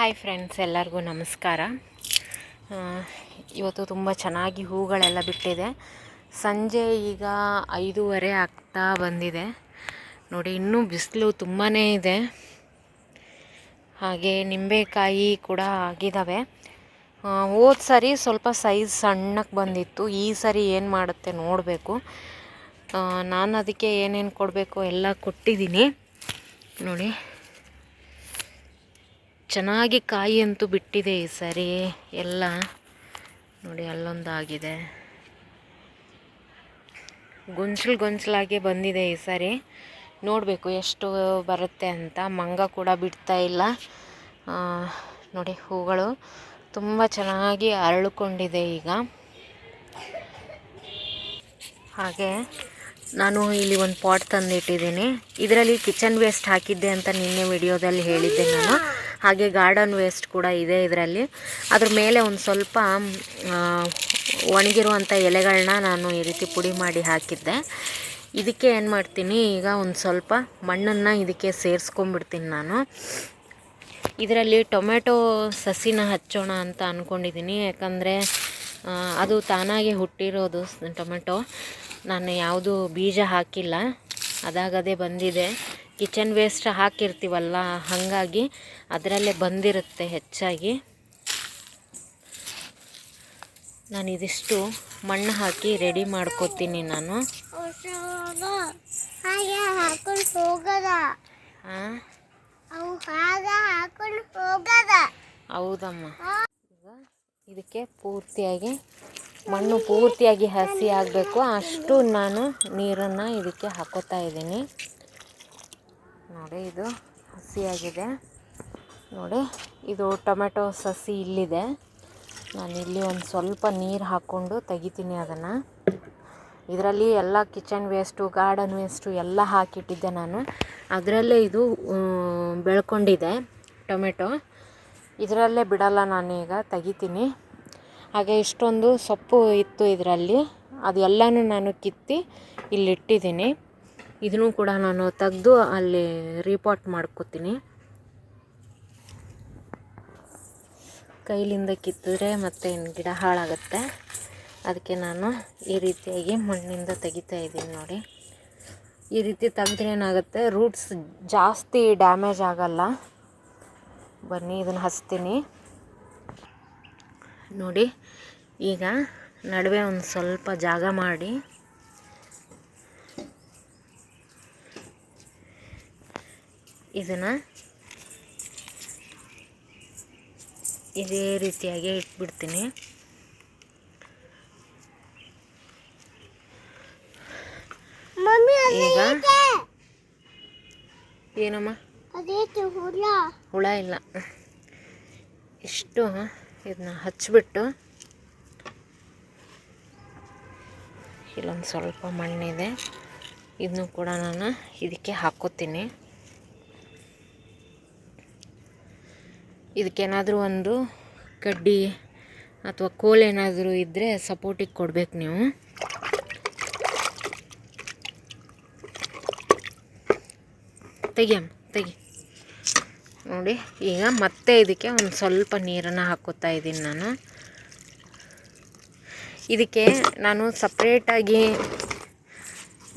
Hi friends, ಎಲ್ಲರಿಗೂ ನಮಸ್ಕಾರ. ಇವತ್ತು ತುಂಬ ಚೆನ್ನಾಗಿ ಹೂಗಳೆಲ್ಲ ಬಿಟ್ಟಿದೆ. ಸಂಜೆ ಈಗ ಐದೂವರೆ ಆಗ್ತಾ ಬಂದಿದೆ. ನೋಡಿ, ಇನ್ನೂ ಬಿಸಿಲು ತುಂಬಾ ಇದೆ. ಹಾಗೆ ನಿಂಬೆಕಾಯಿ ಕೂಡ ಆಗಿದ್ದಾವೆ ಹೋದ ಸರಿ ಸ್ವಲ್ಪ ಸೈಜ್ ಸಣ್ಣಕ್ಕೆ ಬಂದಿತ್ತು. ಈ ಸರಿ ಏನು ಮಾಡುತ್ತೆ ನೋಡಬೇಕು. ನಾನು ಅದಕ್ಕೆ ಏನೇನು ಕೊಡಬೇಕು ಎಲ್ಲ ಕೊಟ್ಟಿದ್ದೀನಿ. ನೋಡಿ. ಚೆನ್ನಾಗಿ ಕಾಯಿ ಅಂತೂ ಬಿಟ್ಟಿದೆ ಈ ಸರಿ. ಎಲ್ಲ ನೋಡಿ ಅಲ್ಲೊಂದಾಗಿದೆ. ಗೊಂಚಲು ಗೊಂಚಲಾಗೆ ಬಂದಿದೆ ಈ ಸಾರಿ. ನೋಡಬೇಕು ಎಷ್ಟು ಬರುತ್ತೆ ಅಂತ. ಮಂಗ ಕೂಡ ಬಿಡ್ತಾ ಇಲ್ಲ. ನೋಡಿ ಹೂಗಳು ತುಂಬ ಚೆನ್ನಾಗಿ ಅರಳುಕೊಂಡಿದೆ ಈಗ. ಹಾಗೆ ನಾನು ಇಲ್ಲಿ ಒಂದು ಪಾಟ್ ತಂದಿಟ್ಟಿದ್ದೀನಿ. ಇದರಲ್ಲಿ ಕಿಚನ್ ವೇಸ್ಟ್ ಹಾಕಿದ್ದೆ ಅಂತ ನಿನ್ನೆ ವಿಡಿಯೋದಲ್ಲಿ ಹೇಳಿದ್ದೆ ನಾನು. ಹಾಗೆ ಗಾರ್ಡನ್ ವೇಸ್ಟ್ ಕೂಡ ಇದೆ ಇದರಲ್ಲಿ. ಅದ್ರ ಮೇಲೆ ಒಂದು ಸ್ವಲ್ಪ ಒಣಗಿರುವಂಥ ಎಲೆಗಳನ್ನ ನಾನು ಈ ರೀತಿ ಪುಡಿ ಮಾಡಿ ಹಾಕಿದ್ದೆ. ಇದಕ್ಕೆ ಏನು ಮಾಡ್ತೀನಿ, ಈಗ ಒಂದು ಸ್ವಲ್ಪ ಮಣ್ಣನ್ನು ಇದಕ್ಕೆ ಸೇರಿಸ್ಕೊಂಡ್ಬಿಡ್ತೀನಿ ನಾನು. ಇದರಲ್ಲಿ ಟೊಮೆಟೊ ಸಸಿನ ಹಚ್ಚೋಣ ಅಂತ ಅಂದ್ಕೊಂಡಿದ್ದೀನಿ ಯಾಕಂದರೆ ಅದು ತಾನಾಗೆ ಹುಟ್ಟಿರೋದು ಟೊಮೆಟೊ. ನಾನು ಯಾವುದು ಬೀಜ ಹಾಕಿಲ್ಲ, ಅದಾಗದೇ ಬಂದಿದೆ. ಕಿಚನ್ ವೇಸ್ಟ್ ಹಾಕಿರ್ತೀವಲ್ಲ, ಹಾಗಾಗಿ ಅದರಲ್ಲೇ ಬಂದಿರುತ್ತೆ ಹೆಚ್ಚಾಗಿ. ನಾನು ಇದಿಷ್ಟು ಮಣ್ಣು ಹಾಕಿ ರೆಡಿ ಮಾಡ್ಕೋತೀನಿ ನಾನು. ಹೌದಮ್ಮ. ಇದಕ್ಕೆ ಪೂರ್ತಿಯಾಗಿ ಮಣ್ಣು ಪೂರ್ತಿಯಾಗಿ ಹಸಿ ಆಗಬೇಕು. ಅಷ್ಟು ನಾನು ನೀರನ್ನು ಇದಕ್ಕೆ ಹಾಕೋತಾ ಇದ್ದೀನಿ. ನೋಡಿ, ಇದು ಹಸಿಯಾಗಿದೆ. ನೋಡಿ, ಇದು ಟೊಮೆಟೊ ಸಸಿ ಇಲ್ಲಿದೆ. ನಾನು ಇಲ್ಲಿ ಒಂದು ಸ್ವಲ್ಪ ನೀರು ಹಾಕ್ಕೊಂಡು ತೆಗಿತೀನಿ ಅದನ್ನು. ಇದರಲ್ಲಿ ಎಲ್ಲ ಕಿಚನ್ ವೇಸ್ಟು, ಗಾರ್ಡನ್ ವೇಸ್ಟು ಎಲ್ಲ ಹಾಕಿಟ್ಟಿದ್ದೆ ನಾನು. ಅದರಲ್ಲೇ ಇದು ಬೆಳ್ಕೊಂಡಿದೆ ಟೊಮೆಟೊ. ಇದರಲ್ಲೇ ಬಿಡಲ್ಲ ನಾನೀಗ ತೆಗಿತೀನಿ. ಹಾಗೆ ಇಷ್ಟೊಂದು ಸೊಪ್ಪು ಇತ್ತು ಇದರಲ್ಲಿ. ಅದೆಲ್ಲನೂ ನಾನು ಕಿತ್ತಿ ಇಲ್ಲಿಟ್ಟಿದ್ದೀನಿ. ಇದನ್ನು ಕೂಡ ನಾನು ತೆಗೆದು ಅಲ್ಲಿ ರೀಪಾಟ್ ಮಾಡ್ಕೋತೀನಿ. ಕೈಲಿಂದ ಕಿತ್ತಿದ್ರೆ ಮತ್ತೆ ಗಿಡ ಹಾಳಾಗುತ್ತೆ. ಅದಕ್ಕೆ ನಾನು ಈ ರೀತಿಯಾಗಿ ಮಣ್ಣಿಂದ ತೆಗಿತಾ ಇದ್ದೀನಿ ನೋಡಿ. ಈ ರೀತಿ ತೆಗೆದ್ರೆ ಏನಾಗುತ್ತೆ ರೂಟ್ಸ್ ಜಾಸ್ತಿ ಡ್ಯಾಮೇಜ್ ಆಗಲ್ಲ. ಬನ್ನಿ, ಇದನ್ನು ಹಚ್ತೀನಿ. ನೋಡಿ, ಈಗ ನಡುವೆ ಒಂದು ಸ್ವಲ್ಪ ಜಾಗ ಮಾಡಿ. ಇದನ್ನು ಇದೇ ರೀತಿಯಾಗಿ ಇಟ್ಬಿಡ್ತೀನಿ. ಈಗ ಏನಮ್ಮ? ಹುಳ? ಇಲ್ಲ. ಇಷ್ಟು ಇದನ್ನ ಹಚ್ಚಿಬಿಟ್ಟು ಇಲ್ಲೊಂದು ಸ್ವಲ್ಪ ಮಣ್ಣಿದೆ. ಇದನ್ನು ಕೂಡ ನಾನು ಇದಕ್ಕೆ ಹಾಕೋತೀನಿ. ಇದಕ್ಕೇನಾದರೂ ಒಂದು ಕಡ್ಡಿ ಅಥವಾ ಕೋಲ್ ಏನಾದರೂ ಇದ್ದರೆ ಸಪೋರ್ಟಿಗೆ ಕೊಡ್ಬೇಕು ನೀವು. ತೆಗಿಯಮ್ಮ ತೆಗಿ. ನೋಡಿ, ಈಗ ಮತ್ತೆ ಇದಕ್ಕೆ ಒಂದು ಸ್ವಲ್ಪ ನೀರನ್ನು ಹಾಕೋತಾ ಇದ್ದೀನಿ ನಾನು. ಇದಕ್ಕೆ ನಾನು ಸಪ್ರೇಟಾಗಿ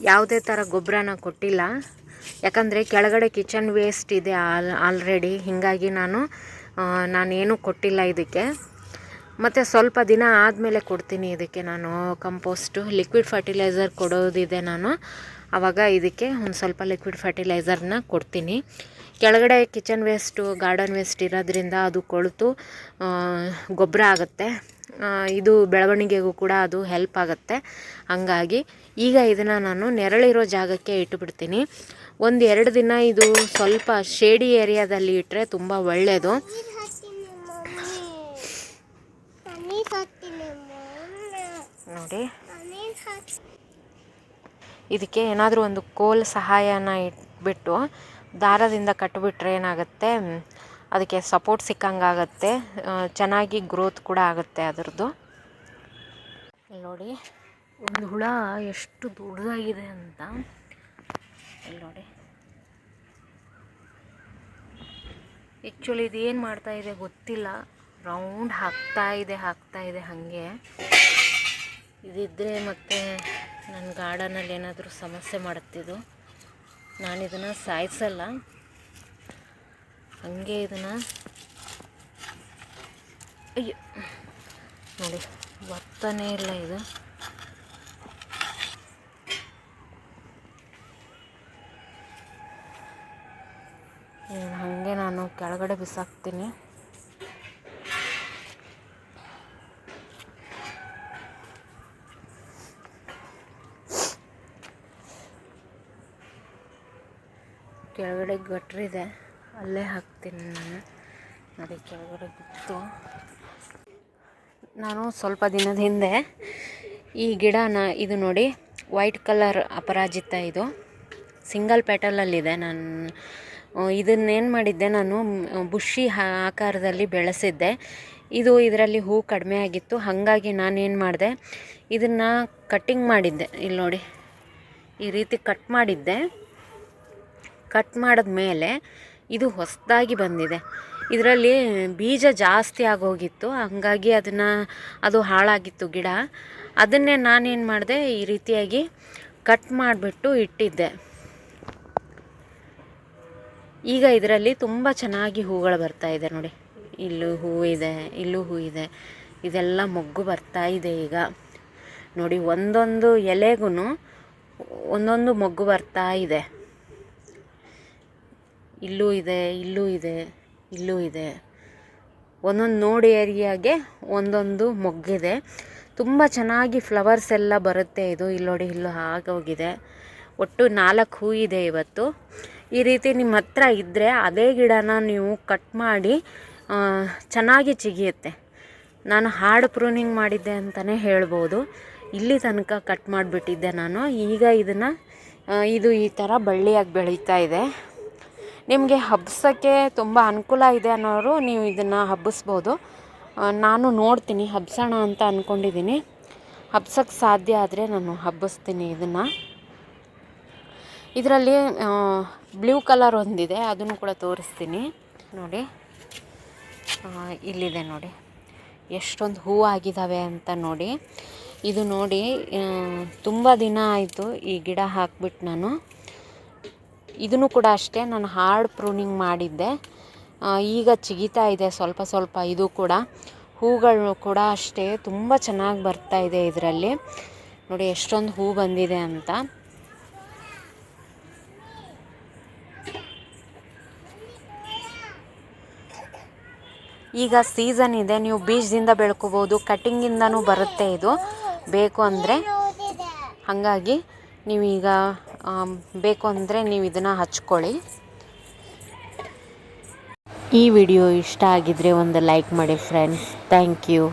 ಯಾವುದೇ ಥರ ಗೊಬ್ಬರನ ಕೊಟ್ಟಿಲ್ಲ. ಯಾಕಂದರೆ ಕೆಳಗಡೆ ಕಿಚನ್ ವೇಸ್ಟ್ ಇದೆ ಆಲ್, ಆಲ್ರೆಡಿ. ಹೀಗಾಗಿ ನಾನು ನಾನೇನು ಕೊಟ್ಟಿಲ್ಲ ಇದಕ್ಕೆ. ಮತ್ತು ಸ್ವಲ್ಪ ದಿನ ಆದಮೇಲೆ ಕೊಡ್ತೀನಿ ಇದಕ್ಕೆ ನಾನು ಕಂಪೋಸ್ಟು ಲಿಕ್ವಿಡ್ ಫರ್ಟಿಲೈಸರ್ ಕೊಡೋದಿದೆ ನಾನು. ಆವಾಗ ಇದಕ್ಕೆ ಒಂದು ಸ್ವಲ್ಪ ಲಿಕ್ವಿಡ್ ಫರ್ಟಿಲೈಸರ್ನ ಕೊಡ್ತೀನಿ. ಕೆಳಗಡೆ ಕಿಚನ್ ವೇಸ್ಟು ಗಾರ್ಡನ್ ವೇಸ್ಟ್ ಇರೋದ್ರಿಂದ ಅದು ಕೊಳೆತು ಗೊಬ್ಬರ ಆಗುತ್ತೆ. ಇದು ಬೆಳವಣಿಗೆಗೂ ಕೂಡ ಅದು ಹೆಲ್ಪ್ ಆಗುತ್ತೆ. ಹಂಗಾಗಿ ಈಗ ಇದನ್ನು ನಾನು ನೆರಳಿರೋ ಜಾಗಕ್ಕೆ ಇಟ್ಟುಬಿಡ್ತೀನಿ. ಒಂದು ಎರಡು ದಿನ ಇದು ಸ್ವಲ್ಪ ಶೇಡಿ ಏರಿಯಾದಲ್ಲಿ ಇಟ್ಟರೆ ತುಂಬ ಒಳ್ಳೆಯದು ನೋಡಿ. ಇದಕ್ಕೆ ಏನಾದರೂ ಒಂದು ಕೋಲ್ ಸಹಾಯನ ಇಟ್ಬಿಟ್ಟು ದಾರದಿಂದ ಕಟ್ಟಿಬಿಟ್ರೆ ಏನಾಗುತ್ತೆ? ಅದಕ್ಕೆ ಸಪೋರ್ಟ್ ಸಿಕ್ಕಂಗಾಗತ್ತೆ. ಚೆನ್ನಾಗಿ ಗ್ರೋತ್ ಕೂಡ ಆಗುತ್ತೆ ಅದರದ್ದು. ನೋಡಿ, ಒಂದು ಹುಳ ಎಷ್ಟು ದೊಡ್ಡದಾಗಿದೆ ಅಂತ. ಇಲ್ಲಿ ನೋಡಿ. ಆ್ಯಕ್ಚುಲಿ ಇದು ಏನು ಮಾಡ್ತಾ ಇದೆ ಗೊತ್ತಿಲ್ಲ. ರೌಂಡ್ ಹಾಕ್ತಾ ಇದೆ ಹಾಕ್ತಾ ಇದೆ ಹಾಗೆ. ಇದಿದ್ದರೆ ಮತ್ತೆ ನನ್ನ ಗಾರ್ಡನಲ್ಲಿ ಏನಾದರೂ ಸಮಸ್ಯೆ ಮಾಡುತ್ತಿದ್ದು. ನಾನು ಇದನ್ನು ಸಾಯಿಸಲ್ಲ. ಹಾಗೆ ಇದನ್ನು. ಅಯ್ಯೋ. ನೋಡಿ ಬರ್ತಾನೇ ಇಲ್ಲ ಇದು. ಹಾಗೆ ನಾನು ಕೆಳಗಡೆ ಬಿಸಾಕ್ತೀನಿ. ಕೆಳಗಡೆ ಗಟ್ರಿದೆ. ಅಲ್ಲೇ ಹಾಕ್ತೀನಿ ನಾನು. ನೋಡಿ ಕೆಳಗಡೆ ಬಿತ್ತು. ನಾನು ಸ್ವಲ್ಪ ದಿನದ ಹಿಂದೆ ಈ ಗಿಡನ, ಇದು ನೋಡಿ, ವೈಟ್ ಕಲರ್ ಅಪರಾಜಿತ ಇದು. ಸಿಂಗಲ್ ಪೆಟಲಲ್ಲಿದೆ ನಾನು. ಇದನ್ನೇನು ಮಾಡಿದ್ದೆ ನಾನು ಬುಷಿ ಆಕಾರದಲ್ಲಿ ಬೆಳೆಸಿದ್ದೆ. ಇದು ಇದರಲ್ಲಿ ಹೂ ಕಡಿಮೆ ಆಗಿತ್ತು. ಹಾಗಾಗಿ ನಾನೇನು ಮಾಡಿದೆ, ಇದನ್ನು ಕಟ್ಟಿಂಗ್ ಮಾಡಿದ್ದೆ. ಇಲ್ಲಿ ನೋಡಿ, ಈ ರೀತಿ ಕಟ್ ಮಾಡಿದ್ದೆ. ಕಟ್ ಮಾಡಿದ್ಮೇಲೆ ಇದು ಹೊಸದಾಗಿ ಬಂದಿದೆ. ಇದರಲ್ಲಿ ಬೀಜ ಜಾಸ್ತಿ ಆಗೋಗಿತ್ತು. ಹಂಗಾಗಿ ಅದನ್ನು, ಅದು ಹಾಳಾಗಿತ್ತು ಗಿಡ. ಅದನ್ನೇ ನಾನೇನು ಮಾಡಿದೆ, ಈ ರೀತಿಯಾಗಿ ಕಟ್ ಮಾಡಿಬಿಟ್ಟು ಇಟ್ಟಿದ್ದೆ. ಈಗ ಇದರಲ್ಲಿ ತುಂಬ ಚೆನ್ನಾಗಿ ಹೂಗಳು ಬರ್ತಾ ಇದೆ ನೋಡಿ. ಇಲ್ಲೂ ಹೂ ಇದೆ, ಇಲ್ಲೂ ಹೂ ಇದೆ. ಇದೆಲ್ಲ ಮೊಗ್ಗು ಬರ್ತಾ ಇದೆ ಈಗ. ನೋಡಿ, ಒಂದೊಂದು ಎಲೆಗೂ ಒಂದೊಂದು ಮೊಗ್ಗು ಬರ್ತಾ ಇದೆ. ಇಲ್ಲೂ ಇದೆ ಇಲ್ಲೂ ಇದೆ ಇಲ್ಲೂ ಇದೆ. ಒಂದೊಂದು ನೋಡಿ ಏರಿಯಾಗೆ ಒಂದೊಂದು ಮೊಗ್ಗಿದೆ. ತುಂಬ ಚೆನ್ನಾಗಿ ಫ್ಲವರ್ಸ್ ಎಲ್ಲ ಬರುತ್ತೆ ಇದು. ಇಲ್ಲಿ ನೋಡಿ, ಇಲ್ಲೂ ಆಗೋಗಿದೆ ಒಟ್ಟು ನಾಲ್ಕು ಹೂ ಇದೆ ಇವತ್ತು. ಈ ರೀತಿ ನಿಮ್ಮ ಹತ್ರ ಇದ್ದರೆ ಅದೇ ಗಿಡನ ನೀವು ಕಟ್ ಮಾಡಿ ಚೆನ್ನಾಗಿ ಚಿಗಿಯುತ್ತೆ. ನಾನು ಹಾರ್ಡ್ ಪ್ರೂನಿಂಗ್ ಮಾಡಿದ್ದೆ ಅಂತಲೇ ಹೇಳ್ಬೋದು. ಇಲ್ಲಿ ತನಕ ಕಟ್ ಮಾಡಿಬಿಟ್ಟಿದ್ದೆ ನಾನು. ಈಗ ಇದನ್ನು ಇದು ಈ ಥರ ಬಳ್ಳಿಯಾಗಿ ಬೆಳೀತಾ ಇದೆ. ನಿಮಗೆ ಹಬ್ಸೋಕ್ಕೆ ತುಂಬ ಅನುಕೂಲ ಇದೆ ಅನ್ನೋರು ನೀವು ಇದನ್ನು ಹಬ್ಬಿಸ್ಬೋದು. ನಾನು ನೋಡ್ತೀನಿ, ಹಬ್ಸೋಣ ಅಂತ ಅಂದ್ಕೊಂಡಿದ್ದೀನಿ ಹಬ್ಸೋಕ್ಕೆ ಸಾಧ್ಯ ಆದರೆ ನಾನು ಹಬ್ಬಿಸ್ತೀನಿ ಇದನ್ನು. ಇದರಲ್ಲಿ ಬ್ಲೂ ಕಲರ್ ಒಂದಿದೆ, ಅದನ್ನು ಕೂಡ ತೋರಿಸ್ತೀನಿ. ನೋಡಿ. ಇಲ್ಲಿದೆ ನೋಡಿ. ಎಷ್ಟೊಂದು ಹೂವು ಆಗಿದ್ದಾವೆ ಅಂತ ನೋಡಿ. ಇದು ನೋಡಿ ತುಂಬ ದಿನ ಆಯಿತು ಈ ಗಿಡ ಹಾಕ್ಬಿಟ್ಟು ನಾನು. ಇದನ್ನು ಕೂಡ ಅಷ್ಟೇ ನಾನು ಹಾರ್ಡ್ ಪ್ರೂನಿಂಗ್ ಮಾಡಿದ್ದೆ. ಈಗ ಚಿಗಿತಾ ಇದೆ, ಸ್ವಲ್ಪ ಸ್ವಲ್ಪ ಇದು ಕೂಡ. ಹೂಗಳು ಕೂಡ ಅಷ್ಟೇ, ತುಂಬ ಚೆನ್ನಾಗಿ ಬರ್ತಾ ಇದೆ ಇದರಲ್ಲಿ. ನೋಡಿ ಎಷ್ಟೊಂದು ಹೂ ಬಂದಿದೆ ಅಂತ. ಈಗ ಸೀಸನ್ ಇದೆ, ನೀವು ಬೀಜದಿಂದ ಬೆಳ್ಕೋಬೋದು ಕಟ್ಟಿಂಗಿಂದನೂ ಬರುತ್ತೆ ಇದು. ಬೇಕು ಅಂದರೆ, ಹಾಗಾಗಿ ನೀವೀಗ ಬೇಕು ಅಂದರೆ ನೀವು ಇದನ್ನು ಹಚ್ಕೊಳ್ಳಿ. ಈ ವಿಡಿಯೋ ಇಷ್ಟ ಆಗಿದ್ರೆ ಒಂದು ಲೈಕ್ ಮಾಡಿ ಫ್ರೆಂಡ್ಸ್ ಥ್ಯಾಂಕ್ ಯು